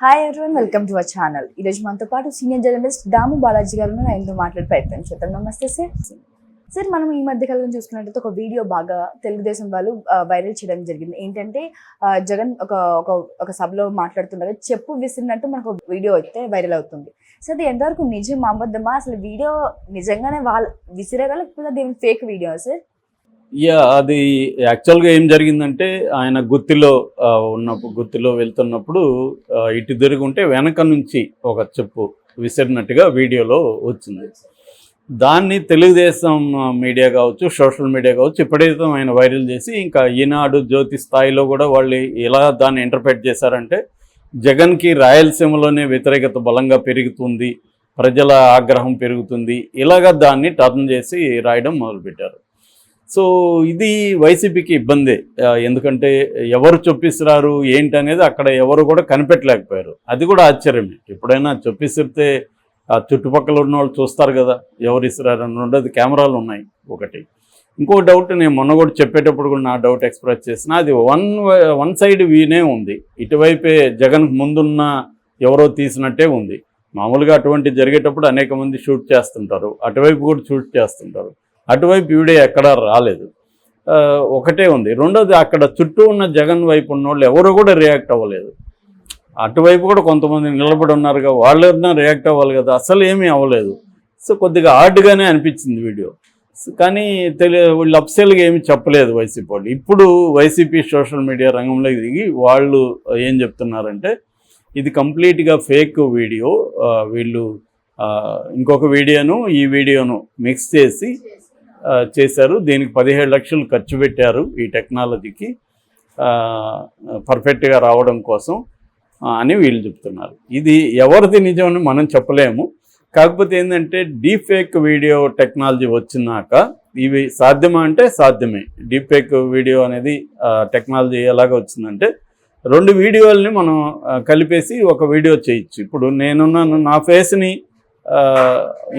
Hi everyone welcome to our channel ఈరోజు మనతో పాటు సీనియర్ జర్నలిస్ట్ దాము బాలాజీ గారు ఆయనతో మాట్లాడే ప్రయత్నం చేద్దాం. నమస్తే సార్. సార్ మనం ఈ మధ్య కాలంలో చూసుకున్నట్టయితే ఒక వీడియో బాగా తెలుగుదేశం వాళ్ళు వైరల్ చేయడం జరిగింది. ఏంటంటే జగన్ ఒక ఒక ఒక సభలో మాట్లాడుతుండగా చెప్పు విసిరినట్టు మనకు ఒక వీడియో అయితే వైరల్ అవుతుంది. సో అది ఎంతవరకు నిజం అబద్ధమా? అసలు వీడియో నిజంగానే వాళ్ళు విసిరేగా లేకపోతే అది ఫేక్ వీడియో సార్ యా అది యాక్చువల్గా ఏం జరిగిందంటే ఆయన గుత్తిలో ఉన్నప్పుడు గుత్తిలో వెళ్తున్నప్పుడు ఇటు తిరుగుంటే వెనక నుంచి ఒక చెప్పు విసిరినట్టుగా వీడియోలో వచ్చింది. దాన్ని తెలుగుదేశం మీడియా కావచ్చు సోషల్ మీడియా కావచ్చు ఎప్పుడైతే ఆయన వైరల్ చేసి ఇంకా ఈనాడు జ్యోతి స్థాయిలో కూడా వాళ్ళు ఎలా దాన్ని ఇంటర్ప్రెట్ చేశారంటే జగన్కి రాయలసీమలోనే వ్యతిరేకత బలంగా పెరుగుతుంది ప్రజల ఆగ్రహం పెరుగుతుంది ఇలాగ దాన్ని టర్న్ చేసి రాయడం మొదలుపెట్టారు. సో ఇది వైసీపీకి ఇబ్బందే. ఎందుకంటే ఎవరు చొప్పిస్తున్నారు ఏంటి అనేది అక్కడ ఎవరు కూడా కనిపెట్టలేకపోయారు. అది కూడా ఆశ్చర్యమే. ఎప్పుడైనా చొప్పిస్తే ఆ చుట్టుపక్కల ఉన్న వాళ్ళు చూస్తారు కదా ఎవరు ఇస్తున్నారు అని ఉండదు. కెమెరాలు ఉన్నాయి ఒకటి. ఇంకో డౌట్ నేను మొన్న కూడా చెప్పేటప్పుడు కూడా నా డౌట్ ఎక్స్ప్రెస్ చేసిన అది వన్ వన్ సైడ్ వీనే ఉంది. ఇటువైపే జగన్కు ముందున్న ఎవరో తీసినట్టే ఉంది. మామూలుగా అటువంటి జరిగేటప్పుడు అనేక మంది షూట్ చేస్తుంటారు. అటువైపు కూడా షూట్ చేస్తుంటారు. అటువైపు వీడియో ఎక్కడా రాలేదు. ఒకటే ఉంది. రెండోది అక్కడ చుట్టూ ఉన్న జగన్ వైపు ఉన్న వాళ్ళు ఎవరు కూడా రియాక్ట్ అవ్వలేదు. అటువైపు కూడా కొంతమంది నిలబడి ఉన్నారుగా వాళ్ళన్నా రియాక్ట్ అవ్వాలి కదా అసలు ఏమీ అవ్వలేదు. సో కొద్దిగా ఆర్డ్గానే అనిపించింది వీడియో. కానీ తెలి వీళ్ళు అప్సెల్గా ఏమి చెప్పలేదు వైసీపీ వాళ్ళు. ఇప్పుడు వైసీపీ సోషల్ మీడియా రంగంలోకి దిగి వాళ్ళు ఏం చెప్తున్నారంటే ఇది కంప్లీట్గా ఫేక్ వీడియో. వీళ్ళు ఇంకొక వీడియోను ఈ వీడియోను మిక్స్ చేసి చేశారు. దీనికి పదిహేడు లక్షలు ఖర్చు పెట్టారు ఈ టెక్నాలజీకి. పర్ఫెక్ట్గా రావడం కోసం అని వీళ్ళు చెప్తున్నారు. ఇది ఎవరిది నిజమని మనం చెప్పలేము. కాకపోతే ఏంటంటే డీప్ ఫేక్ వీడియో టెక్నాలజీ వచ్చినాక ఇవి సాధ్యమా అంటే సాధ్యమే. డీప్ ఫేక్ వీడియో అనేది టెక్నాలజీ ఎలాగ వచ్చిందంటే రెండు వీడియోల్ని మనం కలిపేసి ఒక వీడియో చేయొచ్చు. ఇప్పుడు నేనున్నాను నా ఫేస్ని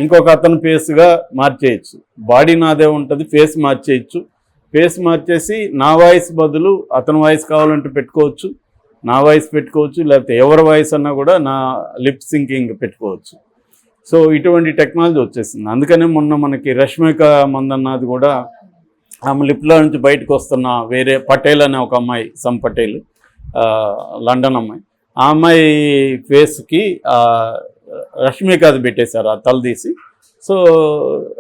ఇంకొక అతను ఫేస్గా మార్చేయచ్చు. బాడీ నాదే ఉంటుంది ఫేస్ మార్చేయచ్చు. ఫేస్ మార్చేసి నా వాయిస్ బదులు అతని వాయిస్ కావాలంటే పెట్టుకోవచ్చు నా వాయిస్ పెట్టుకోవచ్చు లేకపోతే ఎవరి వాయిస్ అన్నా కూడా నా లిప్ సింకింగ్ పెట్టుకోవచ్చు. సో ఇటువంటి టెక్నాలజీ వచ్చేసింది. అందుకనే మొన్న మనకి రష్మిక మందన్నది కూడా ఆమె లిప్లో నుంచి బయటకు వస్తున్న వేరే పటేల్ అనే ఒక అమ్మాయి సమ్ పటేల్ లండన్ అమ్మాయి. ఆ అమ్మాయి ఫేస్కి రష్మిక అది పెట్టేశారు ఆ తలదీసి సో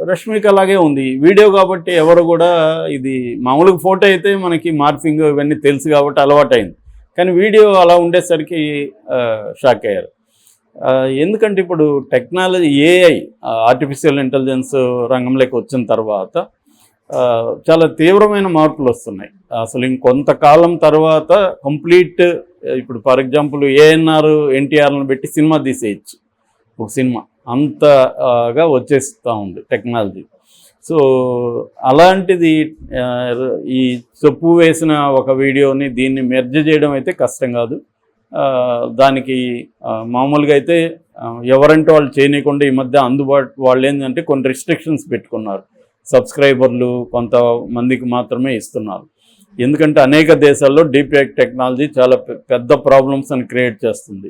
రష్మిక అలాగే ఉంది. వీడియో కాబట్టి ఎవరు కూడా ఇది మామూలుగా ఫోటో అయితే మనకి మార్ఫింగ్ ఇవన్నీ తెలుసు కాబట్టి అలవాటైంది. కానీ వీడియో అలా ఉండేసరికి షాక్ అయ్యారు. ఎందుకంటే ఇప్పుడు టెక్నాలజీ ఏఐ ఆర్టిఫిషియల్ ఇంటెలిజెన్స్ రంగంలోకి వచ్చిన తర్వాత చాలా తీవ్రమైన మార్పులు వస్తున్నాయి. అసలు ఇంకొంతకాలం తర్వాత కంప్లీట్ ఇప్పుడు ఫర్ ఎగ్జాంపుల్ ఏఎన్ఆర్ ఎన్టీఆర్లను పెట్టి సినిమా తీసేయచ్చు. ఒక సినిమా అంతగా వచ్చేస్తూ ఉంది టెక్నాలజీ. సో అలాంటిది ఈ చెప్పు వేసిన ఒక వీడియోని దీన్ని మెర్జ్ చేయడం అయితే కష్టం కాదు. దానికి మామూలుగా అయితే ఎవరంటే వాళ్ళు చేయనీయకుండా ఈ మధ్య అందుబాటు వాళ్ళు ఏంటంటే కొన్ని రిస్ట్రిక్షన్స్ పెట్టుకున్నారు. సబ్స్క్రైబర్లు కొంతమందికి మాత్రమే ఇస్తున్నారు. ఎందుకంటే అనేక దేశాల్లో డీపీఎక్ టెక్నాలజీ చాలా పెద్ద ప్రాబ్లమ్స్ అని క్రియేట్ చేస్తుంది.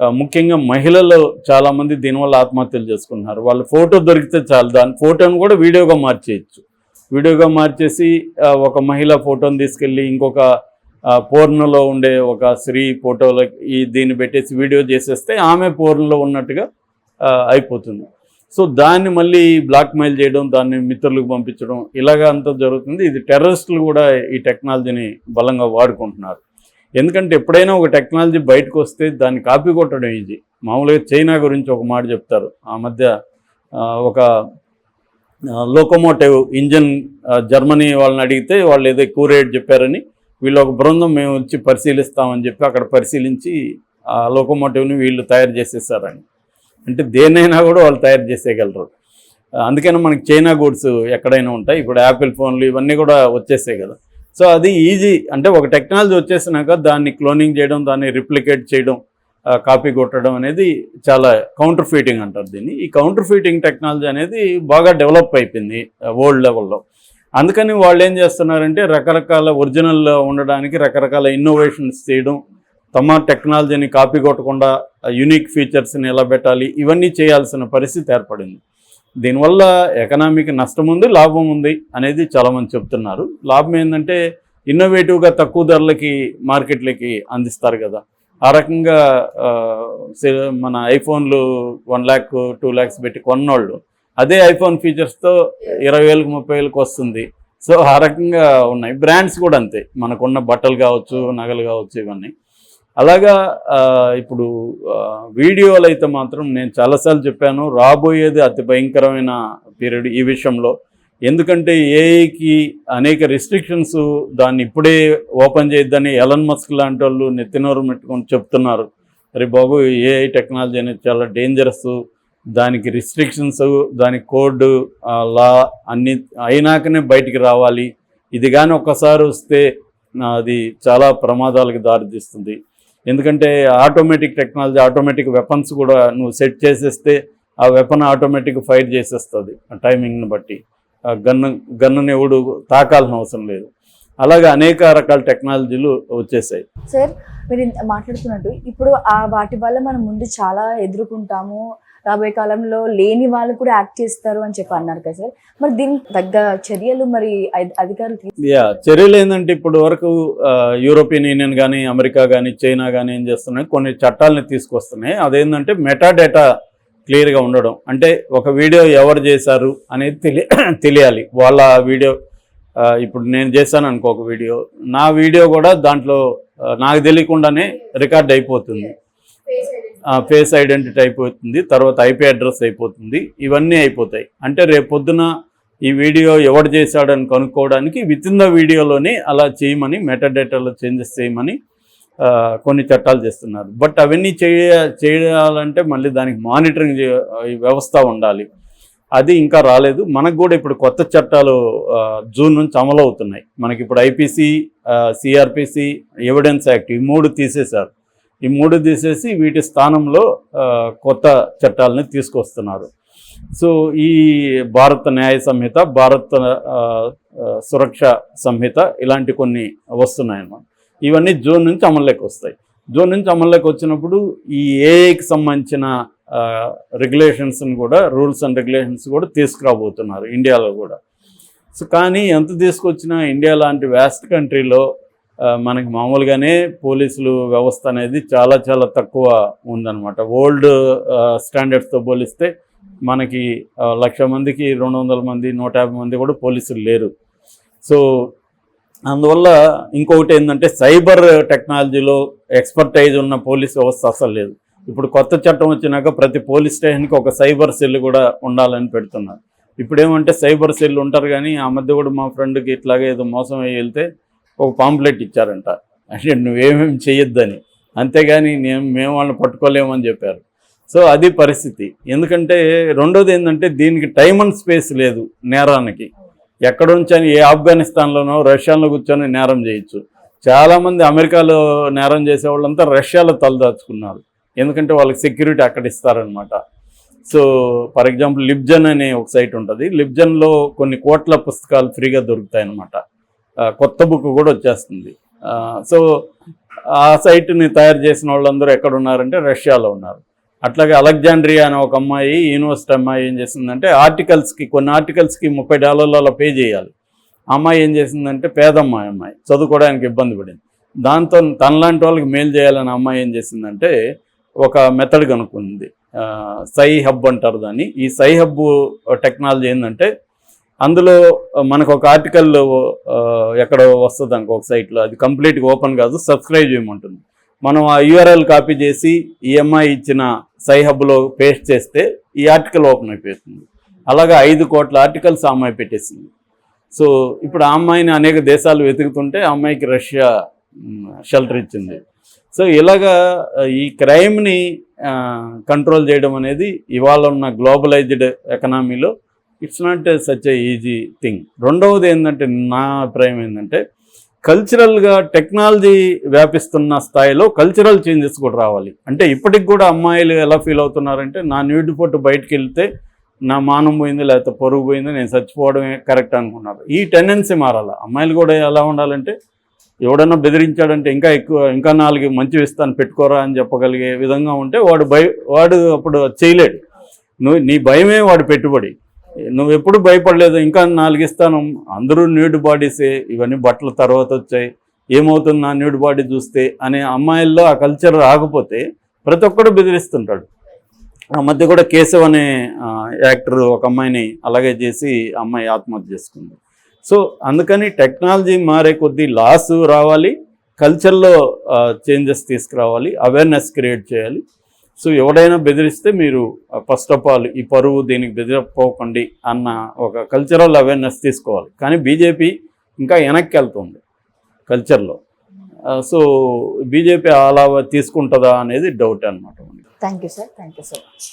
ముఖ్యంగా మహిళలు చాలామంది దీనివల్ల ఆత్మహత్యలు చేసుకుంటున్నారు. వాళ్ళ ఫోటో దొరికితే చాలు. దాని ఫోటోను కూడా వీడియోగా మార్చేయచ్చు. వీడియోగా మార్చేసి ఒక మహిళ ఫోటోని తీసుకెళ్ళి ఇంకొక ఆ, పోర్నలో ఉండే ఒక స్త్రీ ఫోటోలో ఈ దీన్ని పెట్టేసి వీడియో చేసేస్తే ఆమె పోర్నలో ఉన్నట్టుగా అయిపోతుంది. సో దాన్ని మళ్ళీ బ్లాక్మెయిల్ చేయడం దాన్ని మిత్రులకు పంపించడం ఇలాగ అంతా జరుగుతుంది. ఇది టెర్రరిస్టులు కూడా ఈ టెక్నాలజీని బలంగా వాడుకుంటున్నారు. ఎందుకంటే ఎప్పుడైనా ఒక టెక్నాలజీ బయటకు వస్తే దాన్ని కాపీ కొట్టడం ఈజీ. మామూలుగా చైనా గురించి ఒక మాట చెప్తారు. ఆ మధ్య ఒక లోకోమోటివ్ ఇంజన్ జర్మనీ వాళ్ళని అడిగితే వాళ్ళు ఏదో ఎక్కువ రేట్ చెప్పారని వీళ్ళు ఒక బృందం మేము వచ్చి పరిశీలిస్తామని చెప్పి అక్కడ పరిశీలించి ఆ లోకోమోటివ్ని వీళ్ళు తయారు చేసేసారని. అంటే దేన్నైనా కూడా వాళ్ళు తయారు చేసేయగలరు. ఆ, అందుకని మనకి చైనా గూడ్స్ ఎక్కడైనా ఉంటాయి. ఇప్పుడు యాపిల్ ఫోన్లు ఇవన్నీ కూడా వచ్చేసాయి కదా. సో అది ఈజీ. అంటే ఒక టెక్నాలజీ వచ్చేసినాక దాన్ని క్లోనింగ్ చేయడం దాన్ని రిప్లికేట్ చేయడం కాపీ కొట్టడం అనేది చాలా కౌంటర్ ఫీటింగ్ అంటారు దీన్ని. ఈ కౌంటర్ ఫీటింగ్ టెక్నాలజీ అనేది బాగా డెవలప్ అయిపోయింది వరల్డ్ లెవెల్లో అందుకని వాళ్ళు ఏం చేస్తున్నారంటే రకరకాల ఒరిజినల్ ఉండడానికి రకరకాల ఇన్నోవేషన్స్ చేయడం తమ టెక్నాలజీని కాపీ కొట్టకుండా యునిక్ ఫీచర్స్ని ఎలా పెట్టాలి ఇవన్నీ చేయాల్సిన పరిస్థితి ఏర్పడింది. దీనివల్ల ఎకనామిక్ నష్టం ఉంది లాభం ఉంది అనేది చాలామంది చెప్తున్నారు. లాభం ఏంటంటే ఇన్నోవేటివ్గా తక్కువ ధరలకి మార్కెట్లకి అందిస్తారు కదా. ఆ రకంగా సే- మన ఐఫోన్లు వన్ ల్యాక్ టూ ల్యాక్స్ పెట్టి కొన్నోళ్ళు అదే ఐఫోన్ ఫీచర్స్తో ఇరవై వేలకు ముప్పై వేలకు వస్తుంది. సో ఆ రకంగా ఉన్నాయి. బ్రాండ్స్ కూడా అంతే. మనకున్న బట్టలు కావచ్చు నగలు కావచ్చు ఇవన్నీ. అలాగా ఇప్పుడు వీడియోలు అయితే మాత్రం నేను చాలాసార్లు చెప్పాను రాబోయేది అతి భయంకరమైన పీరియడ్ ఈ విషయంలో. ఎందుకంటే ఏఐకి అనేక రిస్ట్రిక్షన్స్ దాన్ని ఇప్పుడే ఓపెన్ చేయొద్దని ఎలన్ మస్క్ లాంటి వాళ్ళు నెత్తినోరు పెట్టుకొని చెప్తున్నారు. అరే బాబు ఏఐ టెక్నాలజీ అనేది చాలా డేంజరస్ దానికి రిస్ట్రిక్షన్స్ దాని కోడ్ లా అన్ని అయినాకనే బయటికి రావాలి. ఇది కానీ ఒక్కసారి వస్తే అది చాలా ప్రమాదాలకు దారితీస్తుంది. ఎందుకంటే ఆటోమేటిక్ టెక్నాలజీ ఆటోమేటిక్ వెపన్స్ కూడా నువ్వు సెట్ చేసేస్తే ఆ వెపన్ ఆటోమేటిక్ ఫైర్ చేసేస్తుంది ఆ టైమింగ్ని బట్టి. ఆ గన్ను గన్నుని ఎవడు తాకాల్సిన అవసరం లేదు. అలాగే అనేక రకాల టెక్నాలజీలు వచ్చేసాయి. సార్ మీరు మాట్లాడుతున్నట్టు ఇప్పుడు ఆ వాటి వల్ల మనం ముందు చాలా ఎదుర్కొంటాము. రాబోయే కాలంలో లేని వాళ్ళు కూడా యాక్ట్ చేస్తారు అని చెప్పి అన్నారు కదా సార్. మరి దీనికి తగ్గ చర్యలు మరి అధి- అధికారులు చర్యలు ఏంటంటే ఇప్పుడు వరకు యూరోపియన్ యూనియన్ కానీ అమెరికా కానీ చైనా కానీ ఏం చేస్తున్నాయి? కొన్ని చట్టాలని తీసుకొస్తున్నాయి. అదేంటంటే మెటా డేటా క్లియర్గా ఉండడం. అంటే ఒక వీడియో ఎవరు చేశారు అనేది తెలియ తెలియాలి. వాళ్ళ వీడియో ఇప్పుడు నేను చేశాను అనుకో ఒక వీడియో. నా వీడియో కూడా దాంట్లో నాకు తెలియకుండానే రికార్డ్ అయిపోతుంది. ఫేస్ ఐడెంటిటీ అయిపోతుంది తర్వాత ఐపీ అడ్రస్ అయిపోతుంది ఇవన్నీ అయిపోతాయి. అంటే రేపు పొద్దున ఈ వీడియో ఎవడు చేశాడని కనుక్కోవడానికి విత్ ఇన్ ద వీడియోలోనే అలా చేయమని మెటాడేటాలో చేంజెస్ చేయమని కొన్ని చట్టాలు చేస్తున్నారు. బట్ అవన్నీ చేయ చేయాలంటే మళ్ళీ దానికి మానిటరింగ్ వ్యవస్థ ఉండాలి. అది ఇంకా రాలేదు. మనకు కూడా ఇప్పుడు కొత్త చట్టాలు జూన్ నుంచి అమలు అవుతున్నాయి మనకి ఇప్పుడు ఐపీసీ సిఆర్పిసి ఎవిడెన్స్ యాక్ట్ ఈ మూడు తీసేశారు. ఈ మూడు తీసేసి వీటి స్థానంలో కొత్త చట్టాలని తీసుకొస్తున్నారు. సో ఈ భారత న్యాయ సంహిత భారత సురక్ష సంహిత ఇలాంటి కొన్ని వస్తున్నాయి ఇవన్నీ జూన్ నుంచి అమల్లోకి వస్తాయి. జూన్ నుంచి అమల్లోకి వచ్చినప్పుడు ఈ ఏఐకి సంబంధించిన రెగ్యులేషన్స్ని కూడా రూల్స్ అండ్ రెగ్యులేషన్స్ కూడా తీసుకురాబోతున్నారు ఇండియాలో కూడా. సో కానీ ఎంత తీసుకొచ్చినా ఇండియా లాంటి వ్యాస్ట్ కంట్రీలో మనకి మామూలుగానే పోలీసులు వ్యవస్థ అనేది చాలా చాలా తక్కువ ఉందన్నమాట. ఓల్డ్ స్టాండర్డ్స్తో పోలిస్తే మనకి లక్ష మందికి రెండు వందల మంది నూట యాభై మంది కూడా పోలీసులు లేరు. సో అందువల్ల ఇంకొకటి ఏంటంటే సైబర్ టెక్నాలజీలో ఎక్స్పర్టైజ్ ఉన్న పోలీస్ వ్యవస్థ అసలు లేదు. ఇప్పుడు కొత్త చట్టం వచ్చినాక ప్రతి పోలీస్ స్టేషన్కి ఒక సైబర్ సెల్ కూడా ఉండాలని పెడుతున్నారు. ఇప్పుడేమంటే సైబర్ సెల్ ఉంటారు కానీ ఆ మధ్య కూడా మా ఫ్రెండ్కి ఇట్లాగే ఏదో మోసం అయ్యి వెళ్తే ఒక పాంప్లెట్ ఇచ్చారంట. అంటే నువ్వేమేమి చేయొద్దని అంతేగాని నేను మేము వాళ్ళని పట్టుకోలేమని చెప్పారు. సో అది పరిస్థితి. ఎందుకంటే రెండోది ఏంటంటే దీనికి టైం అండ్ స్పేస్ లేదు నేరానికి. ఎక్కడ ఉంచని ఏ ఆఫ్ఘనిస్తాన్లోనో రష్యాలో కూర్చొని నేరం చేయొచ్చు. చాలామంది అమెరికాలో నేరం చేసే వాళ్ళంతా రష్యాలో తలదాచుకున్నారు. ఎందుకంటే వాళ్ళకి సెక్యూరిటీ అక్కడ ఇస్తారనమాట సో ఫర్ ఎగ్జాంపుల్ లిబ్జన్ అనే ఒక సైట్ ఉంటుంది. లిబ్జన్లో కొన్ని కోట్ల పుస్తకాలు ఫ్రీగా దొరుకుతాయి అన్నమాట కొత్త బుక్ కూడా వచ్చేస్తుంది. సో ఆ సైట్ని తయారు చేసిన వాళ్ళందరూ ఎక్కడ ఉన్నారంటే రష్యాలో ఉన్నారు. అట్లాగే అలెగ్జాండ్రియా అనే ఒక అమ్మాయి యూనివర్సిటీ అమ్మాయి ఏం చేసిందంటే ఆర్టికల్స్కి కొన్ని ఆర్టికల్స్కి ముప్పై డాలర్లలో పే చేయాలి. అమ్మాయి ఏం చేసిందంటే పేదమ్మాయి అమ్మాయి చదువుకోవడానికి ఇబ్బంది పడింది. దాంతో తనలాంటి వాళ్ళకి మేలు చేయాలని అమ్మాయి ఏం చేసిందంటే ఒక మెథడ్ కనుక్కుంది. సై హబ్ అంటారు దాన్ని. ఈ సై హబ్ టెక్నాలజీ ఏంటంటే అందులో మనకు ఒక ఆర్టికల్ ఎక్కడో వస్తుంది అనుకో ఒక సైట్లో అది కంప్లీట్గా ఓపెన్ కాదు సబ్స్క్రైబ్ చేయమంటుంది. మనం ఆ యూఆర్ఎల్ కాపీ చేసి ఈఎంఐ ఇచ్చిన సైహబ్లో పేస్ట్ చేస్తే ఈ ఆర్టికల్ ఓపెన్ అయిపోతుంది. అలాగా ఐదు కోట్ల ఆర్టికల్స్ ఆ అమ్మాయి పెట్టేసింది. సో ఇప్పుడు ఆ అమ్మాయిని అనేక దేశాలు వెతుకుతుంటే ఆ అమ్మాయికి రష్యా షెల్టర్ ఇచ్చింది. సో ఇలాగా ఈ క్రైమ్ని కంట్రోల్ చేయడం అనేది ఇవాళ ఉన్న globalized ఎకనామీలో it's not such a easy thing రెండవది ఏంటంటే నా అభిప్రాయం ఏంటంటే కల్చరల్గా టెక్నాలజీ వ్యాపిస్తున్న స్థాయిలో కల్చరల్ చేంజెస్ కూడా రావాలి. అంటే ఇప్పటికి కూడా అమ్మాయిలు ఎలా ఫీల్ అవుతున్నారంటే నా న్యూడ్ ఫోటో బయటికి వెళ్తే నా మానం పోయింది లేకపోతే పొరుగు పోయింది నేను చచ్చిపోవడమే కరెక్ట్ అనుకున్నారు. ఈ టెండెన్సీ మారాలి? అమ్మాయిలు కూడా ఎలా ఉండాలంటే ఎవడన్నా బెదిరించాడంటే ఇంకా ఎక్కువ ఇంకా నాలుగు మంచి ఇస్తాను పెట్టుకోరా అని చెప్పగలిగే విధంగా ఉంటే వాడు భయ వాడు అప్పుడు చేయలేడు. నువ్వు నీ భయమే వాడు పెట్టుబడి. నువ్వు ఎప్పుడు భయపడలేదు ఇంకా నాలుగిస్తాను. అందరూ న్యూడ్ బాడీసే ఇవన్నీ బట్టలు తర్వాత వచ్చాయి. ఏమవుతుంది నా న్యూడ్ బాడీ చూస్తే అనే అమ్మాయిల్లో ఆ కల్చర్ రాకపోతే ప్రతి ఒక్కడు బెదిరిస్తుంటాడు. ఆ మధ్య కూడా కేశవ్ అనే యాక్టర్ ఒక అమ్మాయిని అలాగే చేసి అమ్మాయి ఆత్మహత్య చేసుకుంది. సో అందుకని టెక్నాలజీ మారే కొద్దీ లాస్ రావాలి కల్చర్లో చేంజెస్ తీసుకురావాలి అవేర్నెస్ క్రియేట్ చేయాలి. సో ఎవడైనా బెదిరిస్తే మీరు ఫస్ట్ ఆఫ్ ఆల్ ఈ పరువు దీనికి బెదిరపోకండి అన్న ఒక కల్చరల్ అవేర్నెస్ తీసుకోవాలి. కానీ బీజేపీ ఇంకా వెనక్కి వెళ్తుంది కల్చర్లో సో బీజేపీ అలా తీసుకుంటుందా అనేది డౌట్ అనమాట thank you sir thank you so much